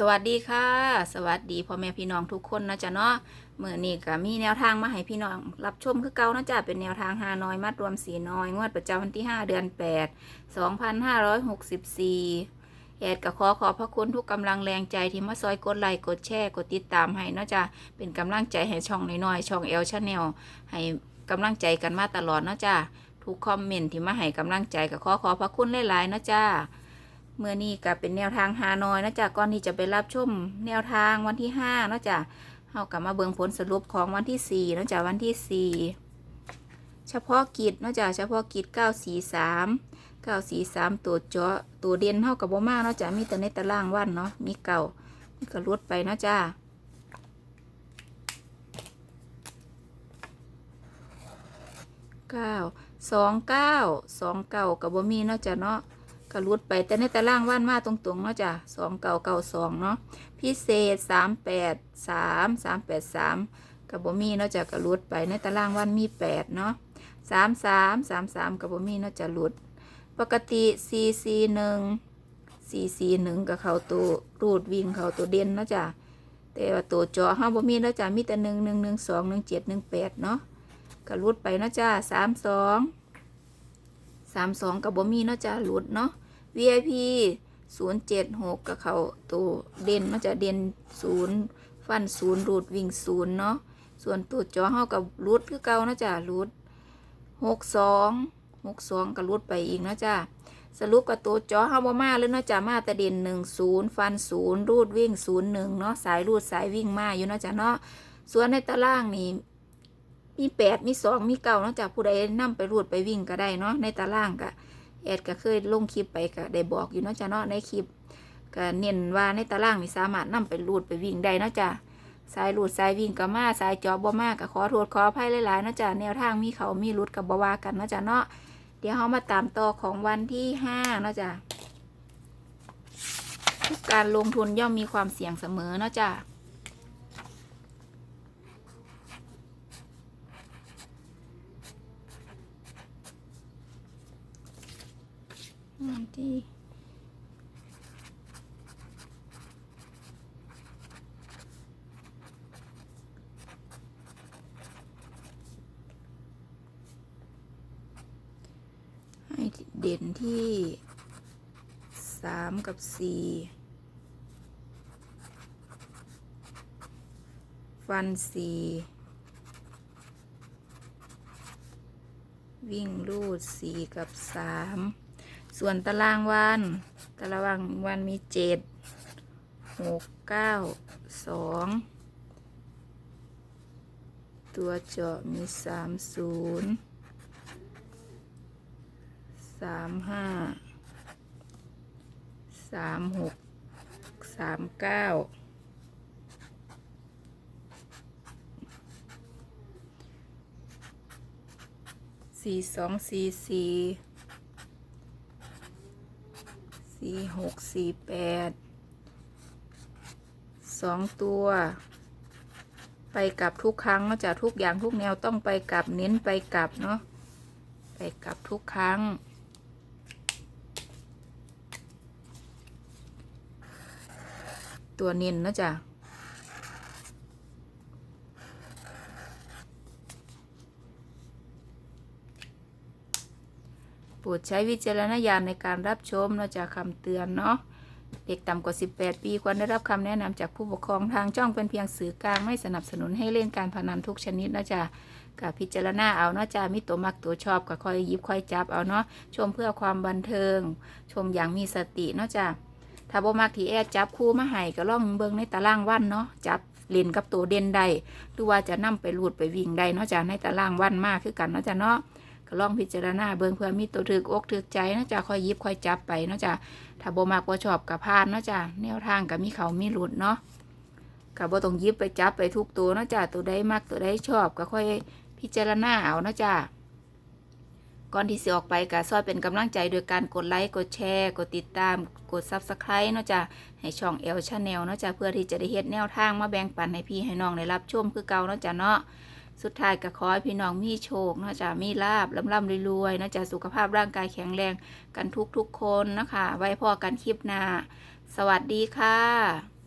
สวัสดีค่ะ สวัสดีพ่อแม่พี่น้องทุกคนนะจ๊ะเนาะเมื่อนี้ก็มีแนวทางมาให้พี่น้อง รับชมคือเก่านะจ๊ะเป็นแนวทางหาน้อยมัดรวมสีน้อย งวดประจำวันที่ 5 เดือน 8 2564แอดก็ขอขอบพระคุณทุกกำลังแรงใจที่มาซอยกดไลค์กดแชร์กดติดตามให้นะจ๊ะเป็นกำลังใจให้ช่องน้อยๆช่องเอลชาแนลให้กำลังใจกันมาตลอดนะจ๊ะทุกคอมเมนต์ที่มาให้กำลังใจก็ขอขอบพระคุณหลายๆนะจ๊ะ เมื่อนี้ก็เป็นแนวทางฮานอยนะจ๊ะก่อนที่จะไปรับชมแนวทางวันที่ห้านะจ๊ะเฮากลับมาเบิ่งผลสรุปของวันที่สี่นะจ๊ะวันที่สี่เฉพาะกิจนะจ๊ะเฉพาะกิจเก้าสี่สามเก้าสี่สามตัวเจาะตัวเด่นเท่ากับบ่มากเนาะจ๊ะมีแต่ในตารางวันเนาะมีเก่านี่ก็ลดไปนะจ๊ะเก้าสองเก้าสองเก้ากับบ่มีเนาะจ๊ะเนาะ ก็รุดไปแต่ในตารางว่านมาตรงๆเนาะจ้ะสองเก่าเก่าสองเนาะพิเศษสามแปดสามสามแปดสามกับบ่มีเนาะจ้ะก็รุดไปในตารางวันมีแปดเนาะสามสามสามสามกับบ่มีเนาะจ้ะรุด ปกติสี่สี่หนึ่งสี่สี่หนึ่งกับเขาตัวรูดวิ่งเขาตัวเด่นเนาะจ้ะแต่ว่าตัวจาะห้าบ่มีเนาะจ้ะมีแต่หนึ่งหนึ่งหนึ่งสองหนึ่งเจ็ดหนึ่งแปดเนาะก็รุดไปเนาะจ้ะสามสองามสองกับบ่มีเนาะจ้ะหลุดเนาะ VIP ศูนย์เจ็ดหกกับเขาตัวเด่นเนาะจ้ะเด่นศูนย์ฟันศูนย์รูดวิ่งศูนย์เนาะ ส่วนตัวจอเฮากับรูดคือเก่าเนาะจ้ะรูดหกสองหกสองกับรูดไปอีกเนาะจ้ะสรุปกับตัวจอเฮาบ่มาเลยเนาะจ้ะมาแต่เด่นหนึ่งศูนย์ฟันศูนย์รูดวิ่งศูนย์หนึ่งเนาะสายรูดสายวิ่งมาอยู่เนาะจ้ะเนาะส่วนในตารางนี่ มีแปดมีสองมีเก้าเนาะจากผู้ใดนำไปรูดไปวิ่งก็ได้เนาะในตารางก็แอดก็เคยลงคลิปไปก็ได้บอกอยู่เนาะจ้ะเนาะในคลิปก็เน้นว่าในตารางนี่สามารถนำไปรูดไปวิ่งได้เนาะจ้ะสายรูดสายวิ่งก็มาสายจอบบ่มากก็ขอโทษขออภัยหลายๆเนาะจ้ะแนวทางมีเขามีรุดกับบวากันเนาะจ้ะเนาะเดี๋ยวเรามาตามต่อของวันที่ห้าเนาะจ้ะทุกการลงทุนย่อมมีความเสี่ยงเสมอเนาะจ้ะ วันที่ให้เด่นที่สามกับสี่ฟันสี่วิ่งลูดสี่กับสาม ส่วนตารางวัน ตารางวันมีเจ็ดหกเก้าสองตัวเจาะมีสามศูนย์สามห้าสามหกสามเก้าสี่สองสี่สี่ สี่หกสี่แปดสองตัว ไปกลับทุกครั้งเนาะจากทุกอย่างทุกแนวต้องไปกลับเน้นไปกลับเนาะไปกลับทุกครั้ง ตัวเน้นเนาะจ้ะ รดใช้วิจารณญาณในการรับชมนาะจากคำเตือนเนาะเด็กต่ำกว่า 18 ปีควรได้รับคำแนะนำจากผู้ปกครองทางจ้องเป็นเพียงสื่อกลางไม่สนับสนุนให้เล่นการพนันทุกชนิดนาะจ้ะกับพิจารณาเอาเนาะจ้ะมีตัวมักตัวชอบก็คอยยิบคอยจับเอาเนาะชมเพื่อความบันเทิง ชมอย่างมีสติเนาะจ้ะถ้าบ่มักที่แอดจับคู่มาให้ก็ล่องเบิงในตารางวันเนาะจับเล่นกับตัวเด่นได้หรือว่าจะนํไปรูดไปวิ่งได้เนาะจ้ะในตารางวันมากคือกันเนาะจ้ะเนาะ ก็ลองพิจารณาเบิ่งเพื่อมีตัวถึกอกถึกใจนาะจ้ะค่อยยิบค่อยจับไปนาะจ้ะถ้าบ่มักบ่ชอบกับพานนาะจ้ะแนวทางก็มีเขามีหลุดเนาะก็บ่ต้องยิบไปจับไปทุกตัวนาะจ้ะตัวใดมักตัวใดชอบก็ค่อยพิจารณาเอานาะจ้ะก่อนที่สิออกไปก็ซอยเป็นกำลังใจโดยการกดไลค์กดแชร์ กดติดตาม กด Subscribe เนาะจ้ะให้ช่อง L Channel เนาะจ้ะเพื่อที่จะได้เฮ็ดแนวทางมาแบ่งปันให้พี่ให้น้องได้รับชมคือเก่าเนาะจ้ะเนาะ สุดท้ายก็ขอให้พี่น้องมีโชคนะจ๊ะมีลาบลำล่ำรวยๆนะจ๊ะสุขภาพร่างกายแข็งแรงกันทุกๆคนนะคะ ไว้พอกันคลิปหน้า สวัสดีค่ะ